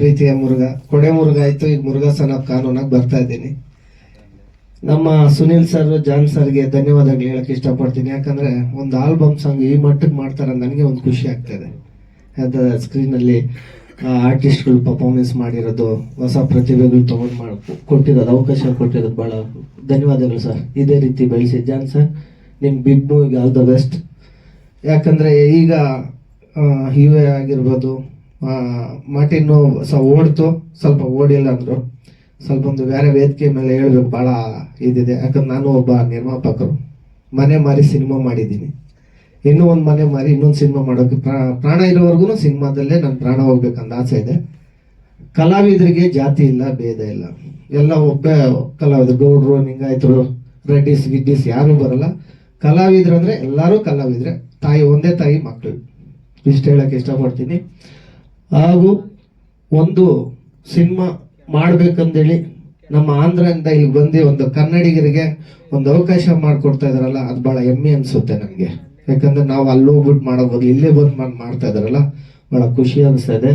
ಪ್ರೀತಿಯ ಮುರುಘ, ಕೊಡೆ ಮುರುಘ ಆಯ್ತು, ಈಗ ಮುರುಘ ಸನ್ ಆಫ್ ಕಾನೂನಾಗಿ ಬರ್ತಾ ಇದ್ದೀನಿ. ನಮ್ಮ ಸುನಿಲ್ ಸರ್ ಜಾನ್ ಸರ್ಗೆ ಧನ್ಯವಾದಗಳು ಹೇಳಕ್ ಇಷ್ಟಪಡ್ತೀನಿ. ಯಾಕಂದ್ರೆ ಒಂದು ಆಲ್ಬಮ್ ಸಾಂಗ್ ಈ ಮಟ್ಟಕ್ಕೆ ಮಾಡ್ತಾರೆ ನನಗೆ ಒಂದು ಖುಷಿ ಆಗ್ತದೆ. ಅದು ಸ್ಕ್ರೀನಲ್ಲಿ ಆರ್ಟಿಸ್ಟ್ಗಳು ಪರ್ಫಾರ್ಮೆನ್ಸ್ ಮಾಡಿರೋದು, ಹೊಸ ಪ್ರತಿಭೆಗಳು ತಗೊಂಡು ಮಾಡಿ, ಕೊಟ್ಟಿರೋದು, ಅವಕಾಶ ಕೊಟ್ಟಿರೋದು ಭಾಳ ಧನ್ಯವಾದಗಳು ಸರ್ ಇದೇ ರೀತಿ ಬೆಳೆಸಿ. ಜಾನ್ ಸರ್ ನಿಮ್ಮ ಬಿಗ್ ಮೂವಿಗೆ ಆಲ್ ದ ಬೆಸ್ಟ್ ಯಾಕಂದ್ರೆ ಈಗ ಹೀವೆ ಆಗಿರ್ಬೋದು ಆ, ಮಾರ್ಟಿನ್ನು ಸ ಓಡ್ತು ಸ್ವಲ್ಪ ಓಡಿಲ್ಲ ಅಂದರು. ಸ್ವಲ್ಪ ಒಂದು ಬೇರೆ ವೇದಿಕೆ ಮೇಲೆ ಹೇಳ್ಬೇಕು ಭಾಳ ಇದಿದೆ. ಯಾಕಂದ್ರೆ ನಾನು ಒಬ್ಬ ನಿರ್ಮಾಪಕರು. ಮನೆ ಮಾರಿ ಸಿನಿಮಾ ಮಾಡಿದ್ದೀನಿ. ಇನ್ನೂ ಒಂದು ಮನೆ ಮಾರಿ ಇನ್ನೊಂದು ಸಿನಿಮಾ ಮಾಡೋಕೆ ಪ್ರಾ- ಪ್ರಾಣ ಇರೋವರೆಗೂ ಸಿನಿಮಾದಲ್ಲೇ ನನ್ನ ಪ್ರಾಣ ಹೋಗ್ಬೇಕಂತ ಆಸೆ ಇದೆ. ಕಲಾವಿದರಿಗೆ ಜಾತಿ ಇಲ್ಲ ಭೇದ ಇಲ್ಲ. ಎಲ್ಲ ಒಬ್ಬ ಕಲಾವಿದರು ಗೌಡ್ರು ನಿಂಗಾಯ್ತರು ರೆಡ್ಡಿಸ್ ಗಿಡ್ಡಿಸ್ ಯಾರು ಬರಲ್ಲ. ಕಲಾವಿದ್ರು ಅಂದರೆ ಎಲ್ಲರೂ ಕಲಾವಿದ್ರೆ ತಾಯಿ ಒಂದೇ ತಾಯಿ ಮಕ್ಕಳು ಇಷ್ಟು ಹೇಳಕ್ಕೆ ಇಷ್ಟಪಡ್ತೀನಿ. ಹಾಗೂ ಒಂದು ಸಿನಿಮಾ ಮಾಡ್ಬೇಕಂದೇಳಿ ನಮ್ಮ ಆಂಧ್ರದಿಂದ ಇಲ್ಲಿ ಬಂದು ಒಂದು ಕನ್ನಡಿಗರಿಗೆ ಒಂದು ಅವಕಾಶ ಮಾಡಿಕೊಡ್ತಾ ಇದಾರಲ್ಲ ಅದು ಬಹಳ ಹೆಮ್ಮೆ ಅನ್ಸುತ್ತೆ ನನಗೆ. ಯಾಕಂದ್ರೆ ನಾವು ಅಲ್ಲಿ ಹೋಗ್ಬಿಟ್ಟು ಮಾಡೋ ಬದಲು ಇಲ್ಲೇ ಬಂದು ಮಾಡಿ ಮಾಡ್ತಾ ಇದಾರಲ್ಲ ಬಹಳ ಖುಷಿ ಅನಿಸ್ತಾ ಇದೆ.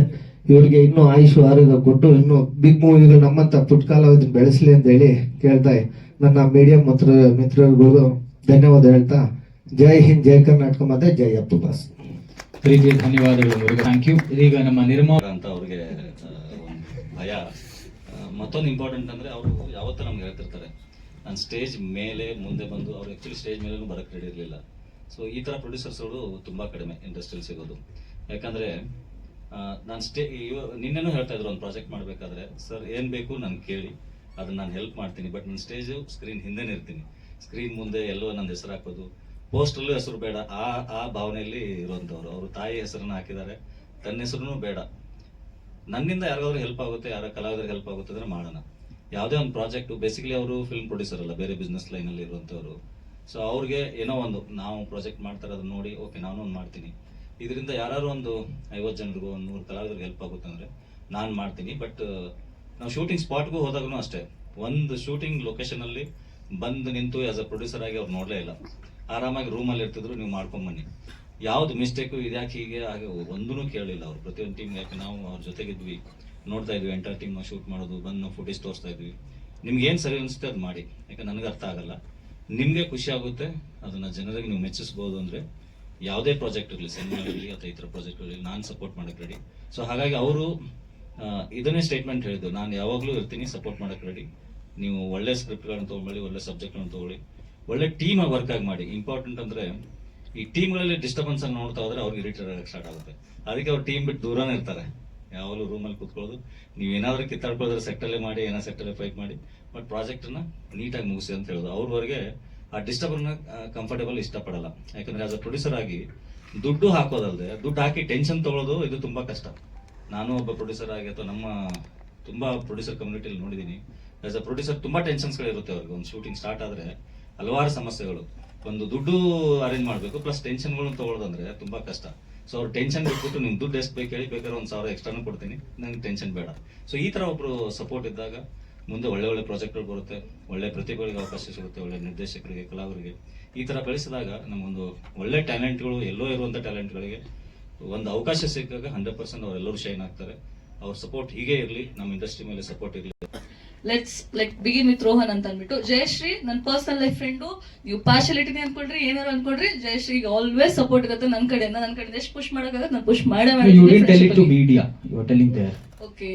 ಇವ್ರಿಗೆ ಇನ್ನೂ ಆಯುಷು ಆರೋಗ್ಯ ಕೊಟ್ಟು ಇನ್ನೂ ಬಿಗ್ ಮೂವಿಗಳು ನಮ್ಮಂತ ಪುಟ್ಕಾಲ ಬೆಳೆಸಲಿ ಅಂತ ಹೇಳಿ ಕೇಳ್ತಾ ನನ್ನ ಮೀಡಿಯಂ ಮಿತ್ರ ಮಿತ್ರಗಳಿಗೂ ಧನ್ಯವಾದ ಹೇಳ್ತಾ, ಜೈ ಹಿಂದ್, ಜೈ ಕರ್ನಾಟಕ, ಮತ್ತೆ ಜೈ ಅಪ್ಪು, ಬಾಸ್. ಪ್ರೀತಿಯ ಧನ್ಯವಾದಗಳು ಥ್ಯಾಂಕ್ ಯು ಈಗ ನಮ್ಮ ನಿರ್ಮಾ ಅಂತ ಅವ್ರಿಗೆ ಭಯ. ಮತ್ತೊಂದು ಇಂಪಾರ್ಟೆಂಟ್ ಅಂದ್ರೆ ಅವರು ಯಾವತ್ತೂ ನಮ್ಗೆ ಹೇಳ್ತಿರ್ತಾರೆ. ನಾನು ಸ್ಟೇಜ್ ಮೇಲೆ ಮುಂದೆ ಬಂದು ಅವ್ರು ಆ್ಯಕ್ಚುಲಿ ಸ್ಟೇಜ್ ಮೇಲೂ ಬರಕ್ ರೆಡಿ ಇರಲಿಲ್ಲ. ಸೊ ಈ ತರ ಪ್ರೊಡ್ಯೂಸರ್ಸ್ಗಳು ತುಂಬಾ ಕಡಿಮೆ ಇಂಡಸ್ಟ್ರಿಯಲ್ಲಿ ಸಿಗೋದು. ಯಾಕಂದ್ರೆ ನಾನು ಸ್ಟೇ ನಿನ್ನೆನೂ ಹೇಳ್ತಾ ಇದ್ರು ಒಂದು ಪ್ರಾಜೆಕ್ಟ್ ಮಾಡಬೇಕಾದ್ರೆ ಸರ್ ಏನ್ ಬೇಕು ನಾನು ಕೇಳಿ. ಅದನ್ನ ನಾನು ಹೆಲ್ಪ್ ಮಾಡ್ತೀನಿ. ಬಟ್ ನನ್ನ ಸ್ಟೇಜ್ ಸ್ಕ್ರೀನ್ ಹಿಂದೆನೇ ಇರ್ತೀನಿ. ಸ್ಕ್ರೀನ್ ಮುಂದೆ ಎಲ್ಲೋ ನನ್ನ ಹೆಸರು ಹಾಕೋದು. ಪೋಸ್ಟಲ್ಲೂ ಹೆಸರು ಬೇಡ. ಆ ಆ ಭಾವನೆಯಲ್ಲಿ ಇರುವಂತವ್ರು. ಅವರು ತಾಯಿ ಹೆಸರನ್ನ ಹಾಕಿದ್ದಾರೆ. ತನ್ನ ಹೆಸರು ಬೇಡ. ನನ್ನಿಂದ ಯಾರಿಗಾದ್ರೂ ಹೆಲ್ಪ್ ಆಗುತ್ತೆ, ಯಾರ ಕಲಾವಿದರಿಗೆ ಹೆಲ್ಪ್ ಆಗುತ್ತೆ ಅಂದ್ರೆ ಮಾಡೋಣ. ಯಾವುದೇ ಒಂದು ಪ್ರಾಜೆಕ್ಟ್ ಬೇಸಿಕಲಿ ಅವರು ಫಿಲ್ಮ್ ಪ್ರೊಡ್ಯೂಸರ್ ಅಲ್ಲ, ಬೇರೆ ಬಿಸ್ನೆಸ್ ಲೈನ್ ಅಲ್ಲಿ ಇರುವಂತವ್ರು. ಸೊ ಅವ್ರಿಗೆ ಏನೋ ಒಂದು, ನಾವು ಪ್ರಾಜೆಕ್ಟ್ ಮಾಡ್ತಾರೆ ಅದನ್ನ ನೋಡಿ ಓಕೆ ನಾನು ಒಂದು ಮಾಡ್ತೀನಿ. ಇದರಿಂದ ಯಾರು ಒಂದು ಐವತ್ತು ಜನರಿಗೂ, ಒಂದು ನೂರು ಕಲಾವಿದರಿಗೆ ಹೆಲ್ಪ್ ಆಗುತ್ತೆ ಅಂದ್ರೆ ನಾನು ಮಾಡ್ತೀನಿ. ಬಟ್ ನಾವು ಶೂಟಿಂಗ್ ಸ್ಪಾಟ್ಗೂ ಹೋದಾಗೂ ಅಷ್ಟೇ. ಒಂದು ಶೂಟಿಂಗ್ ಲೊಕೇಶನ್ ಅಲ್ಲಿ ಬಂದು ನಿಂತು ಆಸ್ ಅ ಪ್ರೊಡ್ಯೂಸರ್ ಆಗಿ ಅವ್ರು ನೋಡಲೇ ಇಲ್ಲ. ಆರಾಮಾಗಿ ರೂಮಲ್ಲಿ ಇರ್ತಿದ್ರು, ನೀವು ಮಾಡ್ಕೊಂಡ್ ಬನ್ನಿ. ಯಾವ್ದು ಮಿಸ್ಟೇಕು ಇದ್ಯಾಕೆ ಹೀಗೆ ಹಾಗೆ ಒಂದೂ ಕೇಳಿಲ್ಲ ಅವ್ರು. ಪ್ರತಿಯೊಂದು ಟೀಮ್ ಯಾಕೆ ನಾವು ಅವ್ರ ಜೊತೆಗಿದ್ವಿ, ನೋಡ್ತಾ ಇದ್ವಿ ಎಂಟರ್ ಟೀಮ್ ಶೂಟ್ ಮಾಡೋದು, ಬಂದು ಫುಟೇಜ್ ತೋರಿಸ್ತಾ ಇದ್ವಿ. ನಿಮ್ಗೆ ಏನ್ ಸರಿ ಅನಿಸುತ್ತೆ ಅದು ಮಾಡಿ. ಯಾಕೆ ನನಗೆ ಅರ್ಥ ಆಗಲ್ಲ. ನಿಮಗೆ ಖುಷಿ ಆಗುತ್ತೆ, ಅದನ್ನು ಜನರಿಗೆ ನೀವು ಮೆಚ್ಚಿಸ್ಬೋದು ಅಂದರೆ ಯಾವುದೇ ಪ್ರಾಜೆಕ್ಟ್ ಇರಲಿ ಸಿನಿಮಾ ಇರಲಿ ಅಥವಾ ಇತರ ಪ್ರಾಜೆಕ್ಟ್ ಇರಲಿ, ನಾನು ಸಪೋರ್ಟ್ ಮಾಡೋಕ್ಕೆ ರೆಡಿ ಸೊ ಹಾಗಾಗಿ ಅವರು ಇದನ್ನೇ ಸ್ಟೇಟ್ಮೆಂಟ್ ಹೇಳಿದ್ದು. ನಾನು ಯಾವಾಗಲೂ ಇರ್ತೀನಿ ಸಪೋರ್ಟ್ ಮಾಡೋಕ್ಕೆ ರೆಡಿ ನೀವು ಒಳ್ಳೆ ಸ್ಕ್ರಿಪ್ಟ್ಗಳನ್ನ ತಗೊಳ್ಳಿ ಒಳ್ಳೆ ಸಬ್ಜೆಕ್ಟ್ಗಳನ್ನ ತಗೊಳ್ಳಿ. ಒಳ್ಳೆ ಟೀಮ್ ವರ್ಕ್ ಆಗಿ ಮಾಡಿ. ಇಂಪಾರ್ಟೆಂಟ್ ಅಂದ್ರೆ ಈ ಟೀಮ್ಗಳಲ್ಲಿ ಡಿಸ್ಟರ್ಬೆನ್ಸ್ ಅನ್ನು ನೋಡ್ತಾ ಹೋದ್ರೆ ಅವ್ರಿಗೆ ಇರಿಟೇಟ್ ಆಗಕ್ಕೆ ಸ್ಟಾರ್ಟ್ ಆಗುತ್ತೆ. ಅದಕ್ಕೆ ಅವ್ರು ಟೀಮ್ ಬಿಟ್ಟು ದೂರನೇ ಇರ್ತಾರೆ. ಯಾವಾಗಲೂ ರೂಮಲ್ಲಿ ಕೂತ್ಕೊಳ್ಳೋದು. ನೀವು ಏನಾದರೂ ಕಿತ್ತಾಡ್ಕೊಳ್ಳೋದ್ರೆ ಸೆಟ್ಟಲ್ಲೇ ಮಾಡಿ, ಏನೋ ಸೆಟ್ಟಲ್ಲೇ ಫೈಟ್ ಮಾಡಿ ಬಟ್ ಪ್ರಾಜೆಕ್ಟನ್ನು ನೀಟಾಗಿ ಮುಗಿಸಿ ಅಂತ ಹೇಳೋದು. ಅವ್ರವರೆಗೆ ಆ ಡಿಸ್ಟರ್ಬನ್ನ ಕಂಫರ್ಟೇಬಲ್ ಇಷ್ಟಪಡಲ್ಲ. ಯಾಕಂದ್ರೆ ಆಸ್ ಅ ಪ್ರೊಡ್ಯೂಸರ್ ಆಗಿ ದುಡ್ಡು ಹಾಕೋದಲ್ಲದೆ ದುಡ್ಡು ಹಾಕಿ ಟೆನ್ಷನ್ ತಗೊಳ್ಳೋದು ಇದು ತುಂಬಾ ಕಷ್ಟ. ನಾನು ಒಬ್ಬ ಪ್ರೊಡ್ಯೂಸರ್ ಆಗಿ ಅಥವಾ ನಮ್ಮ ತುಂಬಾ ಪ್ರೊಡ್ಯೂಸರ್ ಕಮ್ಯುನಿಟಿಯಲ್ಲಿ ನೋಡಿದ್ದೀನಿ ಆಸ್ ಅ ಪ್ರೊಡ್ಯೂಸರ್ ತುಂಬಾ ಟೆನ್ಷನ್ಸ್ಗಳಿರುತ್ತೆ ಅವ್ರಿಗೆ. ಒಂದು ಶೂಟಿಂಗ್ ಸ್ಟಾರ್ಟ್ ಆದ್ರೆ ಹಲವಾರು ಸಮಸ್ಯೆಗಳು. ಒಂದು ದುಡ್ಡು ಅರೇಂಜ್ ಮಾಡಬೇಕು ಪ್ಲಸ್ ಟೆನ್ಷನ್ಗಳನ್ನ ತೊಗೊಳ್ಳೋದಂದ್ರೆ ತುಂಬಾ ಕಷ್ಟ. ಸೊ ಅವ್ರು ಟೆನ್ಷನ್ ಬಿಟ್ಬಿಟ್ಟು ನಿಮ್ಮ ದುಡ್ಡು ಎಷ್ಟು ಬೇಕು ಹೇಳಿ ಬೇಕಾದ್ರೆ ಒಂದು ಸಾವಿರ ಎಕ್ಸ್ಟ್ರಾನು ಕೊಡ್ತೀನಿ ನನಗೆ ಟೆನ್ಷನ್ ಬೇಡ. ಸೊ ಈ ಥರ ಒಬ್ಬರು ಸಪೋರ್ಟ್ ಇದ್ದಾಗ ಮುಂದೆ ಒಳ್ಳೆ ಒಳ್ಳೆ ಪ್ರಾಜೆಕ್ಟ್ಗಳು ಬರುತ್ತೆ, ಒಳ್ಳೆ ಪ್ರತಿಭೆಗಳಿಗೆ ಅವಕಾಶ ಸಿಗುತ್ತೆ, ಒಳ್ಳೆ ನಿರ್ದೇಶಕರಿಗೆ ಕಲಾವರಿಗೆ ಈ ಥರ ಬೆಳೆಸಿದಾಗ ನಮಗೊಂದು ಒಳ್ಳೆ ಟ್ಯಾಲೆಂಟ್ಗಳು ಎಲ್ಲೋ ಇರುವಂಥ ಟ್ಯಾಲೆಂಟ್ಗಳಿಗೆ ಒಂದು ಅವಕಾಶ ಸಿಕ್ಕಾಗ ಹಂಡ್ರೆಡ್ ಪರ್ಸೆಂಟ್ ಅವರೆಲ್ಲರೂ ಶೈನ್ ಆಗ್ತಾರೆ. ಅವ್ರ ಸಪೋರ್ಟ್ ಹೀಗೆ ಇರಲಿ ನಮ್ಮ ಇಂಡಸ್ಟ್ರಿ ಮೇಲೆ ಸಪೋರ್ಟ್ ಇರಲಿ. Let's like begin with Rohan ಅಂತ ಅಂದ್ಬಿಟ್ಟು ಜಯಶ್ರೀ ನನ್ನ ಪರ್ಸನಲ್ ಲೈಫ್ ಫ್ರೆಂಡು ನೀವು ಪಾರ್ಶಾಲಿಟಿನಿ ಅನ್ಕೊಳ್ರಿ ಏನಾರು ಅನ್ಕೊಳ್ರಿ ಜಯಶ್ರೀಗೆ ಆಲ್ವೇಸ್ ಸಪೋರ್ಟ್ ಇರುತ್ತೆ ನನ್ನ ಕಡೆಯಿಂದ ನನ್ನ ಕಡೆಯಿಂದ ಎಷ್ಟು ಪುಷ್ ಮಾಡೋಕ್ಕಾಗತ್ತೆ ನಾನು ಪುಷ್ ಮಾಡೇ there okay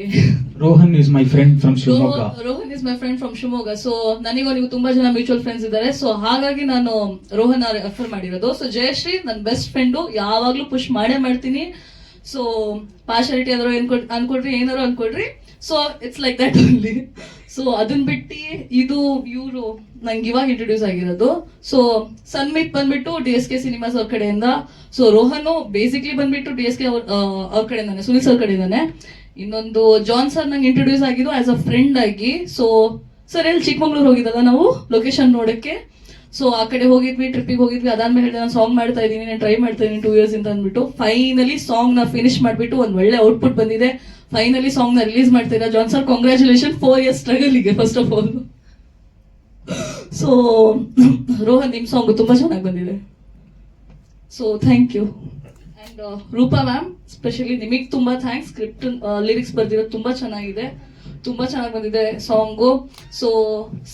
Rohan is my friend from Shivamogga Rohan is my friend from Shivamogga so ನನಗೂ ನೀವು ತುಂಬಾ ಜನ ಮ್ಯೂಚುವಲ್ ಫ್ರೆಂಡ್ಸ್ ಇದ್ದಾರೆ. ಸೊ ಹಾಗಾಗಿ ನಾನು ರೋಹನ್ ರೆಫರ್ ಮಾಡಿರೋದು. ಸೊ ಜಯಶ್ರೀ ನನ್ನ ಬೆಸ್ಟ್ ಫ್ರೆಂಡು ಯಾವಾಗ್ಲೂ ಪುಷ್ ಮಾಡೇ ಮಾಡ್ತೀನಿ. ಸೊ ಪಾರ್ಶಾಲಿಟಿ ಆದ್ರೂ ಏನ್ಕೊಡ್ ಅನ್ಕೊಡ್ರಿ ಏನಾರು ಅನ್ಕೊಡ್ರಿ. So it's like that only so ಅದನ್ನ ಬಿಟ್ಟು ಇದು ಇವರು ನಂಗೆ ಇವಾಗ ಇಂಟ್ರೊಡ್ಯೂಸ್ ಆಗಿರೋದು. ಸೊ ಸನ್ಮಿತ್ ಬಂದ್ಬಿಟ್ಟು ಡಿ ಎಸ್ ಕೆ ಸಿನಿಮಾಸ್ ಅವ್ರ ಕಡೆಯಿಂದ. ಸೊ ರೋಹನು ಬೇಸಿಕ್ಲಿ ಬಂದ್ಬಿಟ್ಟು ಡಿ ಎಸ್ ಕೆ ಅವ್ರ ಅವ್ರ ಕಡೆಯಿಂದಾನೆ, ಸುನಿಲ್ ಸರ್ ಕಡೆಯಿಂದಾನೆ. ಇನ್ನೊಂದು ಜಾನ್ ಸರ್ ನಂಗೆ ಇಂಟ್ರೊಡ್ಯೂಸ್ ಆಗಿದ್ದು ಆಸ್ ಅ ಫ್ರೆಂಡ್ ಆಗಿ. ಸೊ ಸರ್ ಎಲ್ಲಿ ಚಿಕ್ಕಮಂಗ್ಳೂರ್ ಹೋಗಿದ್ದಲ್ಲ ನಾವು? ಲೊಕೇಶನ್ ನೋಡಕ್ಕೆ. ಸೊ ಆ ಕಡೆ ಹೋಗಿದ್ವಿ ಟ್ರಿಪ್ಪಿಗೆ ಹೋಗಿದ್ವಿ. ಅದಾದ್ಮೇಲೆ ಹೇಳಿದೆ ನಾನು ಸಾಂಗ್ ಮಾಡ್ತಾ ಇದ್ದೀನಿ, ನಾನು ಟ್ರೈ ಮಾಡ್ತಾ ಇದ್ದೀನಿ ಟೂ ಇಯರ್ಸ್ ಇಂದ ಅಂದ್ಬಿಟ್ಟು. ಫೈನಲಿ ಸಾಂಗ್ನ ಫಿನಿಶ್ ಮಾಡ್ಬಿಟ್ಟು ಒಂದು ಒಳ್ಳೆ ಔಟ್ಪುಟ್ ಬಂದಿದೆ. ಫೈನಲಿ ಸಾಂಗ್ನ ರಿಲೀಸ್ ಮಾಡ್ತೀರಾ? John sir congratulation four years ಸ್ಟ್ರಗಲ್ಗೆ first of all so Rohan ನಿಮ್ ಸಾಂಗ್ ತುಂಬಾ ಚೆನ್ನಾಗಿ ಬಂದಿದೆ. So thank you and Rupa ma'am specially ನಿಮಗೆ ತುಂಬಾ ಥ್ಯಾಂಕ್ಸ್ ಸ್ಕ್ರಿಪ್ಟ್ ಲಿರಿಕ್ಸ್ ಬರ್ದಿರೋದು ತುಂಬಾ ಚೆನ್ನಾಗಿದೆ. ತುಂಬಾ ಚೆನ್ನಾಗಿ ಬಂದಿದೆ ಸಾಂಗು ಸೊ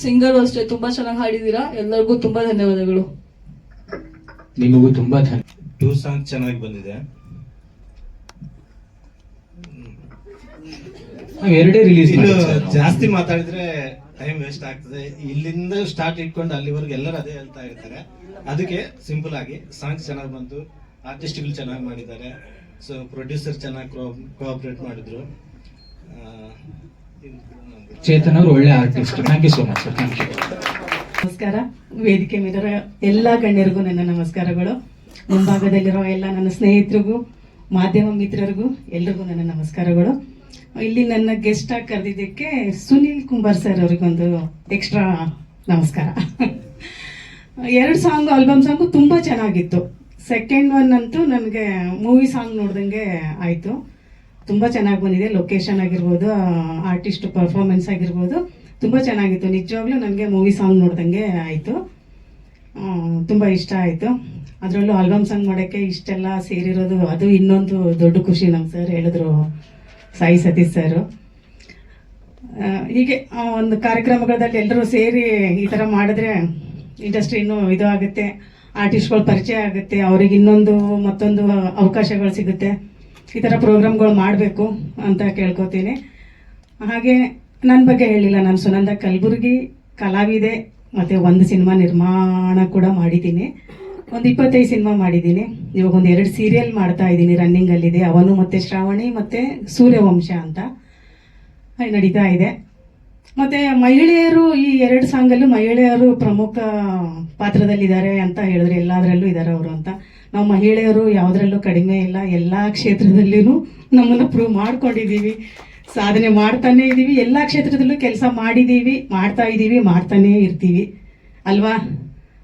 ಸಿಂಗರ್ ಅಷ್ಟೇ ತುಂಬಾ ಚೆನ್ನಾಗಿ ಹಾಡಿದೀರಾ? ಎಲ್ಲರಿಗೂ ತುಂಬಾ ಧನ್ಯವಾದಗಳು. ನಿಮಗೂ ತುಂಬಾ ಟೂ ಸಾಂಗ್ ಚೆನ್ನಾಗಿ ಬಂದಿದೆ ನಾವು ಎರಡೇ ರಿಲೀಸ್ ಜಾಸ್ತಿ ಮಾತಾಡಿದ್ರೆ ಟೈಮ್ ವೇಸ್ಟ್ ಆಗ್ತದೆ. ಇಲ್ಲಿಂದ ಸ್ಟಾರ್ಟ್ ಇಟ್ಕೊಂಡು ಅಲ್ಲಿವರೆಗೂ ಎಲ್ಲರೂ ಅದೇ ಹೇಳ್ತಾ ಇರ್ತಾರೆ. ಅದಕ್ಕೆ ಸಿಂಪಲ್ ಆಗಿ ಸಾಂಗ್ಸ್ ಚೆನ್ನಾಗಿ ಬಂತು. ಆರ್ಟಿಸ್ಟ್ಗಳು ಚೆನ್ನಾಗಿ ಮಾಡಿದ್ದಾರೆ. ಸೊ ಪ್ರೊಡ್ಯೂಸರ್ ಚೆನ್ನಾಗಿ ಕೋಆಪರೇಟ್ ಮಾಡಿದ್ರು. ಆ, ಚೇತನ್ ಅವರು ಒಳ್ಳೆ artist thank you so much sir thank you ನಮಸ್ಕಾರ. ವೇದಿಕೆ ಮೇಲಿರೋ ಎಲ್ಲ ಗಣ್ಯರಿಗೂ ನನ್ನ ನಮಸ್ಕಾರಗಳು. ಮುಂಭಾಗದಲ್ಲಿರೋ ಎಲ್ಲ ನನ್ನ ಸ್ನೇಹಿತರಿಗೂ ಮಾಧ್ಯಮ ಮಿತ್ರರಿಗೂ ಎಲ್ರಿಗೂ ನನ್ನ ನಮಸ್ಕಾರಗಳು. ಇಲ್ಲಿ ನನ್ನ ಗೆಸ್ಟ್ ಆಗಿ ಕರೆದಿದ್ದಕ್ಕೆ ಸುನೀಲ್ ಕುಂಬಾರ್ ಸರ್ ಅವ್ರಿಗೊಂದು ಎಕ್ಸ್ಟ್ರಾ ನಮಸ್ಕಾರ. ಎರಡು ಸಾಂಗ್ ಆಲ್ಬಮ್ ಸಾಂಗು ತುಂಬ ಚೆನ್ನಾಗಿತ್ತು. ಸೆಕೆಂಡ್ ಒನ್ ಅಂತೂ ನನಗೆ ಮೂವಿ ಸಾಂಗ್ ನೋಡ್ದಂಗೆ ಆಯಿತು. ತುಂಬ ಚೆನ್ನಾಗಿ ಬಂದಿದೆ. ಲೊಕೇಶನ್ ಆಗಿರ್ಬೋದು ಆರ್ಟಿಸ್ಟ್ ಪರ್ಫಾರ್ಮೆನ್ಸ್ ಆಗಿರ್ಬೋದು, ತುಂಬ ಚೆನ್ನಾಗಿತ್ತು. ನಿಜವಾಗ್ಲೂ ನನಗೆ ಮೂವಿ ಸಾಂಗ್ ನೋಡ್ದಂಗೆ ಆಯಿತು. ತುಂಬ ಇಷ್ಟ ಆಯಿತು. ಅದರಲ್ಲೂ ಆಲ್ಬಮ್ ಸಾಂಗ್ ಮಾಡೋಕ್ಕೆ ಇಷ್ಟೆಲ್ಲ ಸೇರಿರೋದು, ಅದು ಇನ್ನೊಂದು ದೊಡ್ಡ ಖುಷಿ ನಮ್ಮ ಸರ್ ಹೇಳಿದ್ರು. ಸಾಯಿ ಸತೀಶ್ ಸರ್. ಹೀಗೆ ಒಂದು ಕಾರ್ಯಕ್ರಮಗಳಲ್ಲಿ ಎಲ್ಲರೂ ಸೇರಿ ಈ ಥರ ಮಾಡಿದ್ರೆ ಇಂಡಸ್ಟ್ರಿ ಇನ್ನೂ ಇದು ಆಗುತ್ತೆ ಆರ್ಟಿಸ್ಟ್ಗಳು ಪರಿಚಯ ಆಗುತ್ತೆ, ಅವ್ರಿಗೆ ಇನ್ನೊಂದು ಮತ್ತೊಂದು ಅವಕಾಶಗಳು ಸಿಗುತ್ತೆ. ಈ ಥರ ಪ್ರೋಗ್ರಾಮ್ಗಳು ಮಾಡಬೇಕು ಅಂತ ಕೇಳ್ಕೊತೀನಿ. ಹಾಗೆ ನನ್ನ ಬಗ್ಗೆ ಹೇಳಿಲ್ಲ, ನಾನು ಸುನಂದ ಕಲಬುರ್ಗಿ ಕಲಾವಿದೆ, ಮತ್ತು ಒಂದು ಸಿನಿಮಾ ನಿರ್ಮಾಣ ಕೂಡ ಮಾಡಿದ್ದೀನಿ. ಒಂದು ಇಪ್ಪತ್ತೈದು ಸಿನಿಮಾ ಮಾಡಿದ್ದೀನಿ. ಇವಾಗ ಒಂದು ಎರಡು ಸೀರಿಯಲ್ ಮಾಡ್ತಾ ಇದ್ದೀನಿ ರನ್ನಿಂಗಲ್ಲಿದೆ ಅವನು ಮತ್ತು ಶ್ರಾವಣಿ ಮತ್ತು ಸೂರ್ಯವಂಶ ಅಂತ. ನಡೀತಾ ಇದೆ. ಮತ್ತೆ ಮಹಿಳೆಯರು ಈ ಎರಡು ಸಾಂಗಲ್ಲೂ ಮಹಿಳೆಯರು ಪ್ರಮುಖ ಪಾತ್ರದಲ್ಲಿದ್ದಾರೆ ಅಂತ ಹೇಳಿದ್ರೆ ಎಲ್ಲದರಲ್ಲೂ ಇದ್ದಾರೆ ಅವರು ಅಂತ. ನಾವು ಮಹಿಳೆಯರು ಯಾವುದರಲ್ಲೂ ಕಡಿಮೆ ಇಲ್ಲ. ಎಲ್ಲ ಕ್ಷೇತ್ರದಲ್ಲಿನೂ ನಮ್ಮನ್ನು ಪ್ರೂವ್ ಮಾಡ್ಕೊಂಡಿದ್ದೀವಿ ಸಾಧನೆ ಮಾಡ್ತಾನೆ ಇದ್ದೀವಿ ಎಲ್ಲ ಕ್ಷೇತ್ರದಲ್ಲೂ ಕೆಲಸ ಮಾಡಿದ್ದೀವಿ ಮಾಡ್ತಾ ಇದ್ದೀವಿ ಮಾಡ್ತಾನೇ ಇರ್ತೀವಿ. ಅಲ್ವಾ?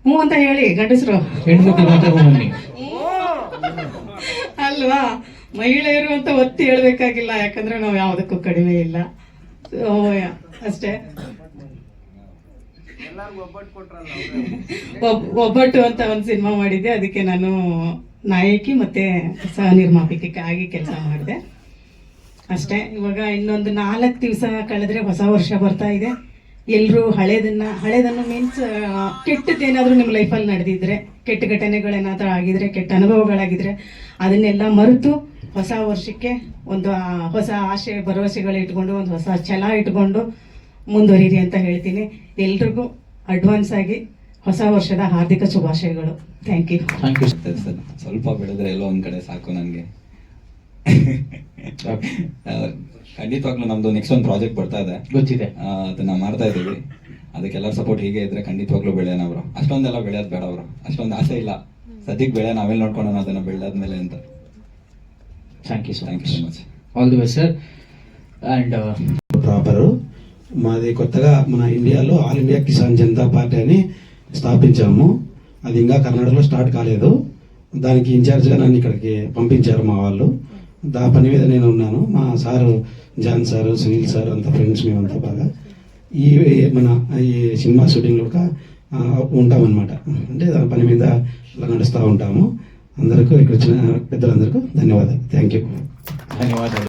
ಹ್ಞೂ ಅಂತ ಹೇಳಿ ಗಂಡಸರು. ಹೆಣ್ಮಕ್ಳು ಮಾತ್ರ ಬನ್ನಿ. ಅಲ್ವಾ? ಮಹಿಳೆಯರು ಅಂತ ಒತ್ತಿ ಹೇಳ್ಬೇಕಾಗಿಲ್ಲ ಯಾಕಂದ್ರೆ ನಾವು ಯಾವುದಕ್ಕೂ ಕಡಿಮೆ ಇಲ್ಲ. ಅಷ್ಟೇ. ಒಬ್- ಒಬ್ಬಟ್ಟು ಅಂತ ಒಂದು ಸಿನಿಮಾ ಮಾಡಿದ್ದೆ ಅದಕ್ಕೆ ನಾನು ನಾಯಕಿ ಮತ್ತೆ ಸಹ ನಿರ್ಮಾಪಕಿ ಆಗಿ ಕೆಲಸ ಮಾಡಿದೆ. ಅಷ್ಟೇ ಇವಾಗ ಇನ್ನೊಂದು ನಾಲ್ಕು ದಿವಸ ಕಳೆದ್ರೆ ಹೊಸ ವರ್ಷ ಬರ್ತಾ ಇದೆ. ಎಲ್ಲರೂ ಹಳೇದನ್ನ, ಹಳೇದನ್ನು ಮೀನ್ಸ್ ಕೆಟ್ಟದ್ದೇನಾದ್ರೂ ನಿಮ್ಮ ಲೈಫಲ್ಲಿ ನಡೆದಿದ್ರೆ, ಕೆಟ್ಟ ಘಟನೆಗಳೇನಾದ್ರೂ ಆಗಿದ್ರೆ, ಕೆಟ್ಟ ಅನುಭವಗಳಾಗಿದ್ರೆ, ಅದನ್ನೆಲ್ಲ ಮರೆತು ಹೊಸ ವರ್ಷಕ್ಕೆ ಒಂದು ಹೊಸ ಆಶೆ, ಭರವಸೆಗಳು ಇಟ್ಕೊಂಡು, ಒಂದು ಹೊಸ ಛಲ ಇಟ್ಕೊಂಡು ಮುಂದುವರಿರಿ ಅಂತ ಹೇಳ್ತೀನಿ. ಎಲ್ರಿಗೂ ಅಡ್ವಾನ್ಸ್ ಆಗಿ ಹೊಸ ವರ್ಷದ ಹಾರ್ದಿಕ ಶುಭಾಶಯಗಳು. Thank you thank you sir, ಸ್ವಲ್ಪ ಬೆಳೆದ್ರೆ ಎಲ್ಲೋ ಒಂದ್ ಕಡೆ ಸಾಕು ನನಗೆ. ಖಂಡಿತವಾಗ್ಲೂ ನಮ್ದು ನೆಕ್ಸ್ಟ್ ಒಂದು ಪ್ರಾಜೆಕ್ಟ್ ಬರ್ತಾ ಇದೆ ಗೊತ್ತಿದೆ ಆ, ಅದನ್ನ ಮಾಡ್ತಾ ಇದೀವಿ ಅದಕ್ಕೆಲ್ಲರ ಸಪೋರ್ಟ್ ಹೀಗೆ ಇದ್ರೆ ಖಂಡಿತವಾಗ್ಲೂ ಬೆಳೆಯೋಣ ಅವರು ಅಷ್ಟೊಂದೆಲ್ಲ ಬೆಳೆಯೋದು ಬೇಡ ಅವರು ಅಷ್ಟೊಂದು ಆಸೆ ಇಲ್ಲ ಸದ್ಯಕ್ಕೆ ಬೆಳೆ ನಾವೆಲ್ಲ ನೋಡ್ಕೊಳ್ಳೋಣ ಅದನ್ನ ಬೆಳೆದಾದ್ಮೇಲೆ ಅಂತ thank you so thank you so much all the best sir and proper మాది కొత్తగా మన ఇండియాలో all India Kisan Janata party అని స్థాపించాము అది ఇంకా కర్ణాటకలో స్టార్ట్ కాలేదు దానికి ఇన్ఛార్జ్గా నన్ను ఇక్కడికి పంపించారు మా వాళ్ళు దా పని మీద నేను ఉన్నాను. మా sir John sir Sunil sir అంతా ఫ్రెండ్స్ మేమంతా బాగా. ఈ మన ఈ సినిమా షూటింగ్లో ఒక ఉంటామన్నమాట. అంటే దాని పని మీద ఇలా నడుస్తూ ఉంటాము. అందరికీ ఇక్కడ వచ్చిన పెద్దలందరికీ ధన్యవాదాలు. Thank you. ధన్యవాదాలు.